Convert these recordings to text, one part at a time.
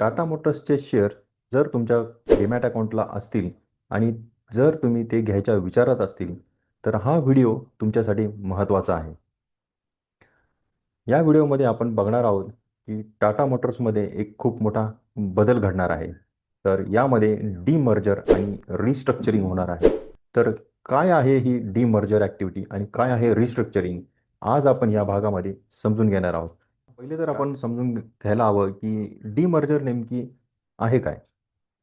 Tata मोटर्सचे share जर तुमच्या demat अकाउंटला असतील आणि जर तुम्ही ते घ्यायच्या विचारात असतील तर हा व्हिडिओ तुमच्यासाठी महत्त्वाचा आहे. या व्हिडिओमध्ये आपण बघणार आहोत की टाटा मोटर्समध्ये एक खूप मोठा बदल घडणार आहे. तर यामध्ये डीमर्जर आणि रिस्ट्रक्चरिंग होणार आहे. तर काय आहे ही डीमर्जर ॲक्टिव्हिटी आणि काय आहे रिस्ट्रक्चरिंग आज आपण या भागामध्ये समजून घेणार आहोत. पहिले तर आपण समजून घ्यायला हवं की डीमर्जर नेमकी आहे काय?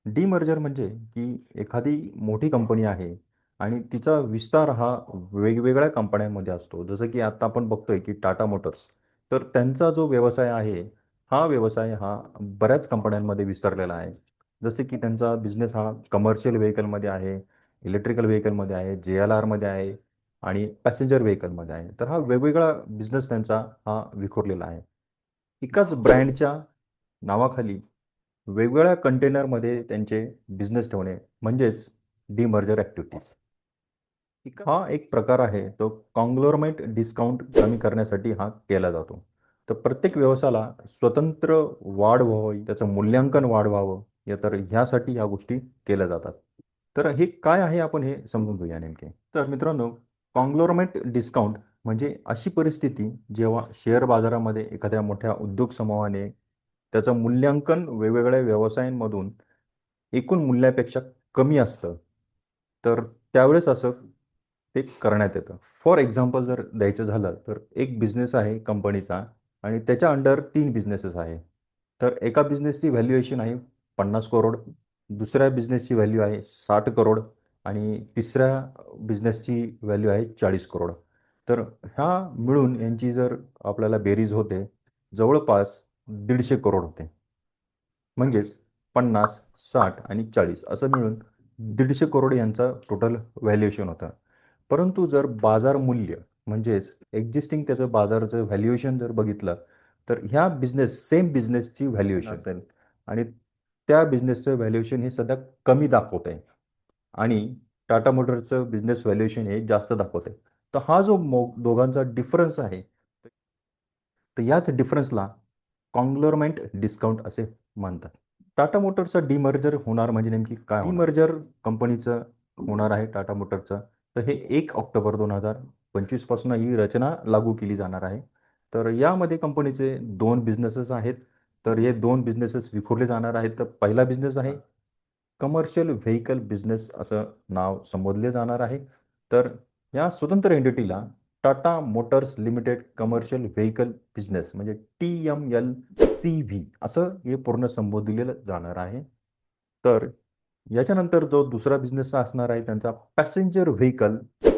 डीमर्जर म्हणजे की एखादी मोठी कंपनी आहे आणि तिचा विस्तार हा वेगवेगळ्या कंपन्यांमध्ये असतो. जसं की आता आपण बघतोय की टाटा मोटर्स तर त्यांचा जो व्यवसाय आहे हा व्यवसाय हा बऱ्याच कंपन्यांमध्ये विस्तारलेला आहे. जसे की त्यांचा बिझनेस हा कमर्शियल व्हेकलमध्ये आहे इलेक्ट्रिकल व्हेकलमध्ये आहे जे एल आरमध्ये आहे आणि पॅसेंजर व्हेकलमध्ये आहे. तर हा वेगवेगळा बिझनेस त्यांचा हा विखुरलेला आहे. एकाच ब्रँडच्या नावाखाली वेगवेगळ्या कंटेनरमध्ये त्यांचे बिझनेस ठेवणे म्हणजेच डीमर्जर ॲक्टिव्हिटीज हा एक प्रकार आहे तो कॉंग्लोरमेंट डिस्काउंट कमी करण्यासाठी हा केला जातो. तर प्रत्येक व्यवसायाला स्वतंत्र वाढ व्हावी त्याचं मूल्यांकन वाढवावं या तर ह्यासाठी ह्या गोष्टी केल्या जातात. तर हे काय आहे आपण हे समजून घेऊया नेमके. तर मित्रांनो कॉंग्लोरमेंट डिस्काउंट म्हणजे अशी परिस्थिती जेव्हा शेअर बाजारामध्ये एखाद्या मोठ्या उद्योग समूहाने त्याचं मूल्यांकन वेगवेगळ्या व्यवसायांमधून एकूण मूल्यापेक्षा कमी असतं तर त्यावेळेस असं ते करण्यात येतं. फॉर एक्झाम्पल जर द्यायचं झालं तर एक बिझनेस आहे कंपनीचा आणि त्याच्या अंडर तीन बिझनेसेस आहे. तर एका बिझनेसची व्हॅल्युएशन आहे पन्नास करोड दुसऱ्या बिझनेसची व्हॅल्यू आहे साठ करोड आणि तिसऱ्या बिझनेसची व्हॅल्यू आहे चाळीस करोड तर ह्या मिळून यांची जर आपल्याला बेरीज होते जवळपास दीडशे करोड होते. म्हणजेच पन्नास साठ आणि चाळीस असं मिळून दीडशे करोड यांचा टोटल व्हॅल्युएशन होतं. परंतु जर बाजार मूल्य म्हणजेच एक्झिस्टिंग त्याचं बाजाराचं व्हॅल्युएशन जर बघितलं तर ह्या बिझनेस सेम बिझनेसची व्हॅल्युएशन असेल. आणि त्या बिझनेसचं व्हॅल्युएशन हे सध्या कमी दाखवत आहे आणि टाटा मोटरचं बिझनेस व्हॅल्युएशन हे जास्त दाखवत आहे तर हा जो मो दोघांचा डिफरन्स आहे तर याच डिफरन्सला कॉंग्लोरमेंट डिस्काउंट असे म्हणतात. टाटा मोटरचं डिमर्जर होणार म्हणजे नेमकी काय डिमर्जर कंपनीचं होणार आहे टाटा मोटरचं तर हे एक ऑक्टोबर दोन हजार पंचवीसपासून ही रचना लागू केली जाणार आहे. तर यामध्ये कंपनीचे दोन बिझनेसेस आहेत. तर हे दोन बिझनेसेस विखुरले जाणार आहेत. तर पहिला बिझनेस आहे कमर्शियल व्हेकल बिझनेस असं नाव संबोधले जाणार आहे. तर या स्वतंत्र एंटिटीला Tata Motors Limited commercial vehicle business म्हणजे T M L C V असं हे पूर्ण संबोधलेलं जाणार आहे. तर याच्यानंतर जो दुसरा बिझनेस असणार आहे त्यांचा passenger vehicle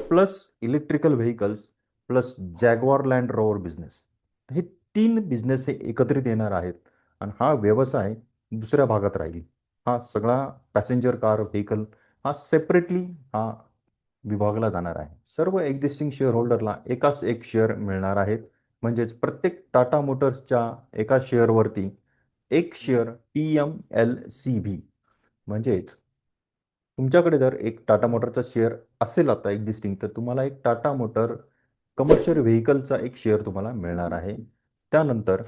plus electrical vehicles plus Jaguar Land Rover business हे तीन बिझनेस हे एकत्रित येणार आहेत आणि हा व्यवसाय दुसऱ्या भागात राहील. हा सगळा पॅसेंजर कार व्हेकल हा सेपरेटली हा विभागला जाणार आहे. सर्व एक्झिस्टिंग शेअर होल्डरला एकाच एक शेअर मिळणार आहेत. म्हणजेच प्रत्येक टाटा मोटर्सच्या एका शेअरवरती एक share T M L C V म्हणजेच तुमच्याकडे जर एक टाटा मोटरचा शेअर असेल आता एक्झिस्टिंग तर तुम्हाला एक टाटा मोटर कमर्शियल व्हेकलचा एक शेअर तुम्हाला मिळणार आहे. त्यानंतर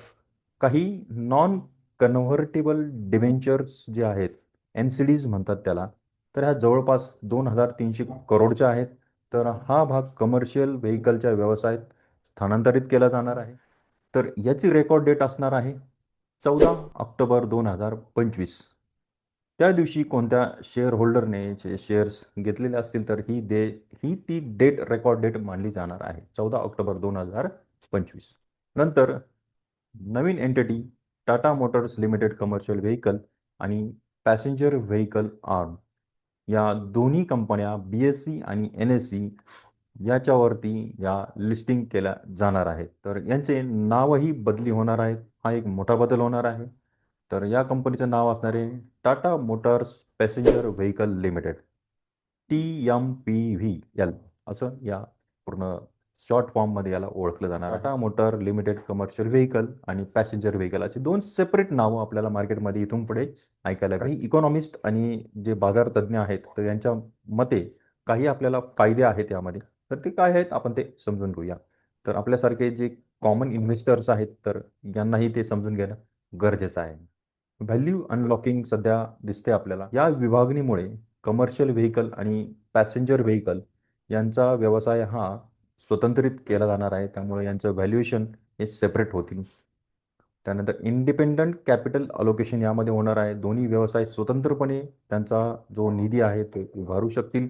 काही नॉन कन्व्हर्टेबल डिव्हेंचर्स जे आहेत एन सी डीज म्हणतात त्याला तर ह्या जवळपास दोन हजार तीनशे करोडच्या आहेत. तर हा भाग कमर्शियल व्हेकलच्या व्यवसायात स्थानांतरित केला जाणार आहे. तर याची रेकॉर्ड डेट असणार आहे चौदा ऑक्टोबर दोन हजार पंचवीस. त्या दिवशी कोणत्या शेअर होल्डरने जे शेअर्स घेतलेले असतील तर ही दे ही ती डेट रेकॉर्ड डेट मानली जाणार आहे चौदा ऑक्टोबर दोन हजार पंचवीस. नंतर नवीन entity Tata Motors Limited commercial vehicle आणि पॅसेंजर व्हेकल आर्म या दोन्ही कंपन्या बी एस सी आणि एन एस सी याच्यावरती या लिस्टिंग केल्या जाणार आहेत. तर यांचे नावही बदली होणार आहेत. हा एक मोठा बदल होणार आहे. तर या कंपनीचं नाव असणारे Tata Motors passenger vehicle limited T M P V L असं या पूर्ण शॉर्ट फॉर्ममध्ये याला ओळखलं जाणार. Tata motor limited commercial vehicle आणि पॅसेंजर व्हेकल अशी दोन सेपरेट नावं आपल्याला मार्केटमध्ये इथून पुढे ऐकायला काही इकॉनॉमिस्ट आणि जे बाजार तज्ज्ञ आहेत तर यांच्या मते काही आपल्याला फायदे आहेत यामध्ये. तर ते काय आहेत आपण ते समजून घेऊया. तर आपल्यासारखे जे कॉमन इन्व्हेस्टर्स आहेत तर यांनाही ते समजून घेणं गरजेचं आहे. व्हॅल्यू अनलॉकिंग सध्या दिसते आपल्याला. या विभागणीमुळे कमर्शियल व्हेकल आणि पॅसेंजर व्हेकल यांचा व्यवसाय हा स्वतंत्रित केला जाणार आहे. त्यामुळे यांचं व्हॅल्युएशन हे सेपरेट होतील. त्यानंतर इंडिपेंडंट कॅपिटल अलोकेशन यामध्ये होणार आहे. दोन्ही व्यवसाय स्वतंत्रपणे त्यांचा जो निधी आहे तो उभारू शकतील.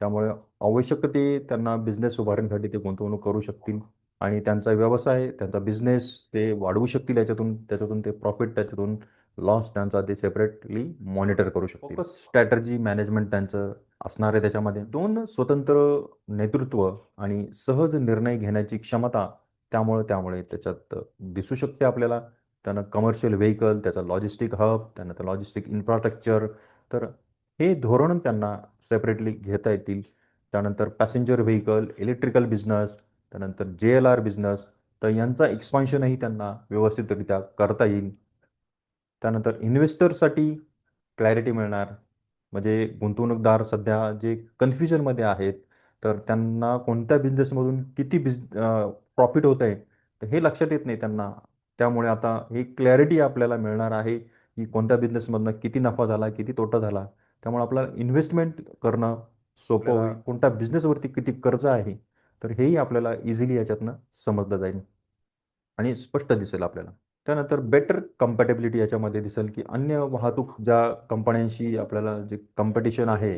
त्यामुळे आवश्यक ते त्यांना बिझनेस उभारण्यासाठी ते गुंतवणूक करू शकतील. आणि त्यांचा व्यवसाय त्यांचा बिझनेस ते वाढवू शकतील याच्यातून त्याच्यातून ते प्रॉफिट त्याच्यातून लॉस त्यांचा ते सेपरेटली मॉनिटर करू फोकस स्ट्रॅटर्जी मॅनेजमेंट त्यांचं असणार आहे त्याच्यामध्ये. दोन स्वतंत्र नेतृत्व आणि सहज निर्णय घेण्याची क्षमता त्यामुळे त्यामुळे त्याच्यात दिसू शकते आपल्याला. त्यानं कमर्शियल व्हेकल त्याचा लॉजिस्टिक हब त्यानंतर लॉजिस्टिक इन्फ्रास्ट्रक्चर तर हे धोरण त्यांना सेपरेटली घेता येतील. त्यानंतर पॅसेंजर व्हेकल इलेक्ट्रिकल बिझनेस त्यानंतर जे एल आर बिझनेस तर यांचा एक्सपान्शनही त्यांना व्यवस्थितरित्या करता येईल. त्यानंतर इन्व्हेस्टरसाठी क्लॅरिटी मिळणार. म्हणजे गुंतवणूकदार सध्या जे कन्फ्युजनमध्ये आहेत तर त्यांना कोणत्या बिझनेसमधून किती बिझ प्रॉफिट होत आहे तर हे लक्षात येत नाही त्यांना. त्यामुळे आता ही क्लॅरिटी आपल्याला मिळणार आहे की कोणत्या बिझनेसमधनं किती नफा झाला किती तोटा झाला. त्यामुळे आपल्याला इन्व्हेस्टमेंट करणं सोपं होईल. कोणत्या बिझनेसवरती किती कर्ज आहे तर हेही आपल्याला इझिली याच्यातनं समजलं जाईल. आणि स्पष्ट दिसेल आपल्याला. त्यानंतर बेटर कम्पॅटेबिलिटी याच्यामध्ये दिसेल की अन्य वाहतूक ज्या कंपन्यांशी आपल्याला जे कॉम्पिटिशन आहे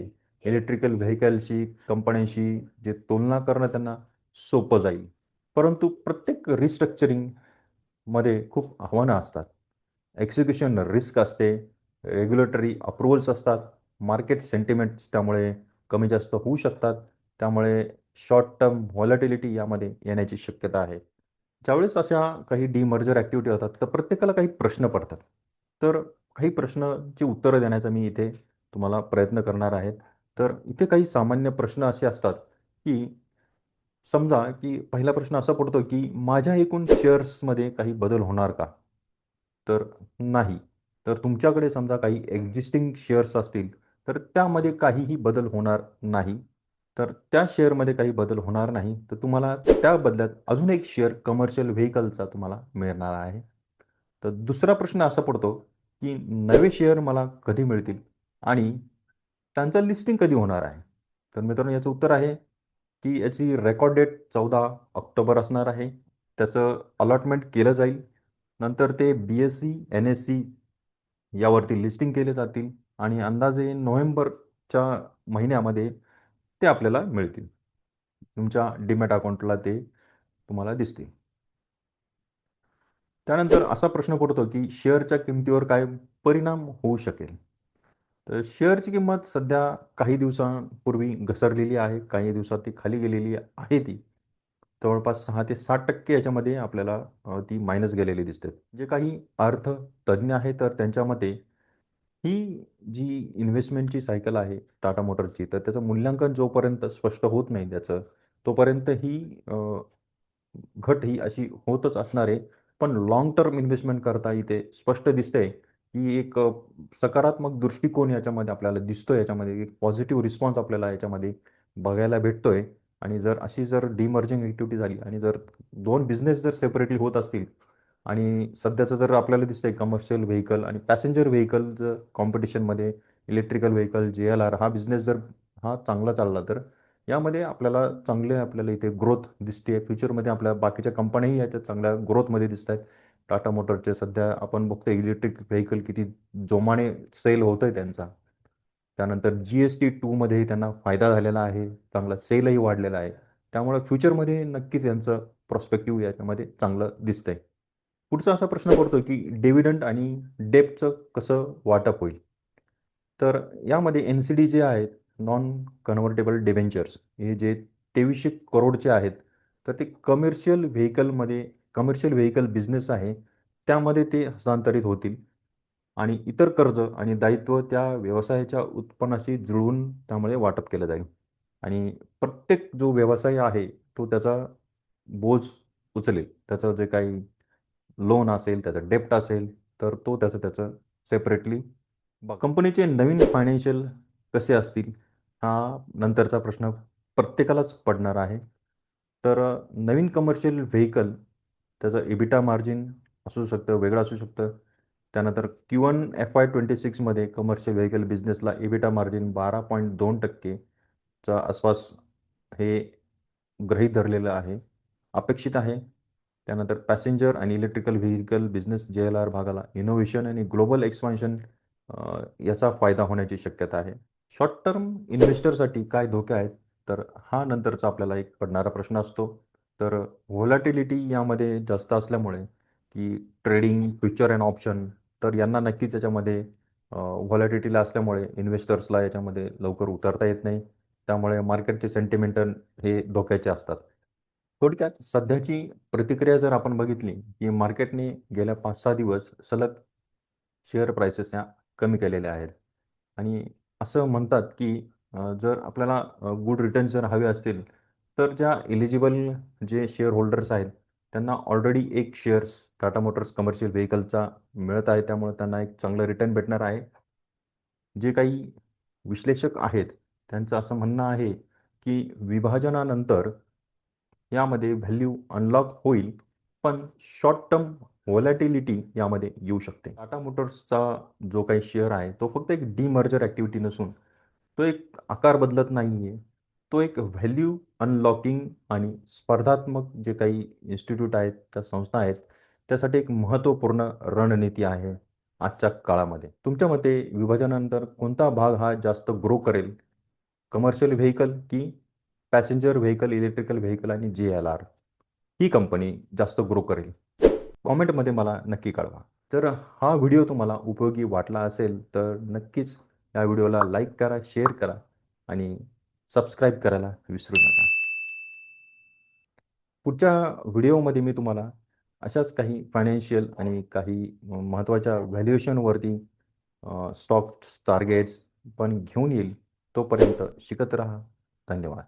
इलेक्ट्रिकल व्हेकलशी कंपन्यांशी जे तुलना करणं त्यांना सोपं जाईल. परंतु प्रत्येक रिस्ट्रक्चरिंगमध्ये खूप आव्हानं असतात. एक्झिक्युशन रिस्क असते रेग्युलेटरी अप्रुव्हल्स असतात मार्केट सेंटिमेंट्स त्यामुळे कमी जास्त होऊ शकतात त्यामुळे शॉर्ट टर्म व्हॉलॅटिलिटी यामध्ये येण्याची शक्यता आहे. ज्यावेळेस अशा काही डीमर्जर ॲक्टिव्हिटी होतात तर प्रत्येकाला काही प्रश्न पडतात. तर काही प्रश्नाची उत्तरं देण्याचा मी इथे तुम्हाला प्रयत्न करणार आहेत तर इथे काही सामान्य प्रश्न असे असतात की समजा की पहिला प्रश्न असा पडतो की माझ्या एकूण शेअर्समध्ये काही बदल होणार का? तर नाही. तर तुमच्याकडे समजा काही एक्झिस्टिंग शेअर्स असतील तर त्यामध्ये काहीही बदल होणार नाही. तर त्या शेअरमध्ये काही बदल होणार नाही. तर तुम्हाला त्या बदल्यात अजून एक शेअर कमर्शियल व्हेकलचा तुम्हाला मिळणार आहे. तर दुसरा प्रश्न असा पडतो की नवे शेअर मला कधी मिळतील आणि त्यांचं लिस्टिंग कधी होणार आहे? तर मित्रांनो याचं उत्तर आहे की याची रेकॉर्ड डेट चौदा ऑक्टोबर असणार आहे. त्याचं अलॉटमेंट केलं जाईल. नंतर ते B S C N S C यावरती लिस्टिंग केले जातील. आणि अंदाजे नोव्हेंबरच्या महिन्यामध्ये ते आपल्याला मिळतील. तुमच्या डीमॅट अकाउंटला ते तुम्हाला दिसतील. त्यानंतर असा प्रश्न पडतो की शेअरच्या किमतीवर काय परिणाम होऊ शकेल? तर शेअरची किंमत सध्या काही दिवसांपूर्वी घसरलेली आहे. काही दिवसात ती खाली गेलेली आहे ती. जवळपास सहा ते साठ टक्के याच्यामध्ये आपल्याला ती मायनस गेलेली दिसते. जे काही अर्थ तज्ज्ञ आहे तर त्यांच्या मते ही जी इन्व्हेस्टमेंटची सायकल आहे टाटा मोटरची तर त्याचं मूल्यांकन जोपर्यंत स्पष्ट होत नाही त्याचं तोपर्यंत ही घट ही अशी होतच असणार आहे. पण लॉंग टर्म इन्व्हेस्टमेंट करता इथे स्पष्ट दिसतंय की एक सकारात्मक दृष्टिकोन याच्यामध्ये आपल्याला दिसतो याच्यामध्ये एक पॉझिटिव्ह रिस्पॉन्स आपल्याला याच्यामध्ये बघायला भेटतोय. आणि जर अशी जर डिमर्जिंग ॲक्टिव्हिटी झाली आणि जर दोन बिझनेस जर सेपरेटली होत असतील आणि सध्याचं जर आपल्याला दिसतंय कमर्शियल व्हेकल आणि पॅसेंजर व्हेकल जर कॉम्पिटिशनमध्ये electrical vehicle J L R हा बिझनेस जर हा चांगला चालला तर यामध्ये आपल्याला चांगले आपल्याला इथे ग्रोथ दिसते फ्युचरमध्ये आपल्या बाकीच्या कंपन्याही याच्या चांगल्या ग्रोथमध्ये दिसत आहेत. टाटा मोटरचे सध्या आपण बघतो इलेक्ट्रिक व्हेकल किती जोमाने सेल होतो आहे त्यांचा. त्यानंतर जी एस टी टूमध्येही त्यांना फायदा झालेला आहे. चांगला सेलही वाढलेला आहे. त्यामुळे फ्युचरमध्ये नक्कीच यांचं प्रॉस्पेक्टिव्ह याच्यामध्ये चांगलं दिसतंय. पुढचा असा प्रश्न पडतो की डिव्हिडंड आणि डेपचं कसं वाटप होईल? तर यामध्ये एन सी डी जे आहेत नॉन कन्व्हर्टेबल डिबेंचर्स हे जे तेवीसशे करोडचे आहेत तर ते कमर्शियल व्हेकलमध्ये कमर्शियल व्हेकल बिझनेस आहे त्यामध्ये ते हस्तांतरित होतील. आणि इतर कर्ज आणि दायित्व त्या व्यवसायाच्या उत्पन्नाशी जुळवून त्यामुळे वाटप केलं जाईल. आणि प्रत्येक जो व्यवसाय आहे तो त्याचा बोज उचलेल. त्याचं जे काही लोन असेल त्याचं डेप्ट असेल तर तो त्याचं त्याचं सेपरेटली कंपनीचे नवीन फायनान्शियल कसे असतील हा नंतरचा प्रश्न प्रत्येकालाच पडणार आहे. तर नवीन कमर्शियल व्हेकल त्याचं इबिटा मार्जिन असू शकतं वेगळं असू शकतं. त्यानंतर Q one F I twenty सिक्समध्ये commercial vehicle बिझनेसला इबिटा मार्जिन बारा पॉईंट दोन टक्केचा आसपास हे गृहीत धरलेलं आहे. अपेक्षित आहे. त्यानंतर पॅसेंजर आणि electrical vehicle business J L R भागाला इनोव्हेशन आणि ग्लोबल एक्सपान्शन याचा फायदा होण्याची शक्यता आहे. शॉर्ट टर्म इन्व्हेस्टरसाठी काय धोके आहेत? तर हा नंतरचा आपल्याला एक पडणारा प्रश्न असतो. तर व्होलॅटिलिटी यामध्ये जास्त असल्यामुळे की ट्रेडिंग फ्युचर अँड ऑप्शन तर यांना नक्कीच याच्यामध्ये व्हॉलॅटिटीला असल्यामुळे इन्व्हेस्टर्सला याच्यामध्ये लवकर उतरता येत नाही. त्यामुळे मार्केटचे सेंटिमेंटल हे धोक्याचे असतात. थोडक्यात सध्याची प्रतिक्रिया जर आपण बघितली की मार्केटने गेल्या पाच सहा दिवस सलग शेअर प्राइसेस ह्या कमी केलेल्या आहेत. आणि असं म्हणतात की जर आपल्याला गुड रिटर्न जर हवे असतील तर ज्या एलिजिबल जे शेअर होल्डर्स आहेत त्यांना ऑलरेडी एक शेअर्स टाटा मोटर्स कमर्शियल व्हेकलचा मिळत आहे. त्यामुळे त्यांना एक चांगलं रिटर्न भेटणार आहे. जे काही विश्लेषक आहेत त्यांचं असं म्हणणं आहे की विभाजनानंतर यामध्ये व्हॅल्यू अनलॉक होईल पण शॉर्ट टर्म व्हॉलॅटिलिटी यामध्ये येऊ शकते. टाटा मोटर्सचा जो काही शेअर आहे तो फक्त एक डीमर्जर ॲक्टिव्हिटी नसून तो एक आकार बदलत नाही आहे तो एक व्हॅल्यू अनलॉकिंग आणि स्पर्धात्मक जे काही इन्स्टिट्यूट आहेत त्या संस्था आहेत त्यासाठी एक महत्त्वपूर्ण रणनीती आहे आजच्या काळामध्ये. तुमच्या मते विभाजनानंतर कोणता भाग हा जास्त ग्रो करेल? कमर्शियल व्हेकल की पॅसेंजर व्हेकल इलेक्ट्रिकल व्हेकल आणि जे एल आर ही कंपनी जास्त ग्रो करेल. कॉमेंटमध्ये मला नक्की कळवा. जर हा व्हिडिओ तुम्हाला उपयोगी वाटला असेल तर नक्कीच या व्हिडिओला लाईक करा शेअर करा आणि सबस्क्राईब करायला विसरू नका. पुढच्या व्हिडिओमध्ये मी तुम्हाला अशाच काही फायनान्शियल आणि काही महत्त्वाच्या व्हॅल्युएशनवरती स्टॉक्स टार्गेट्स पण घेऊन येईल तोपर्यंत शिकत राहा. धन्यवाद.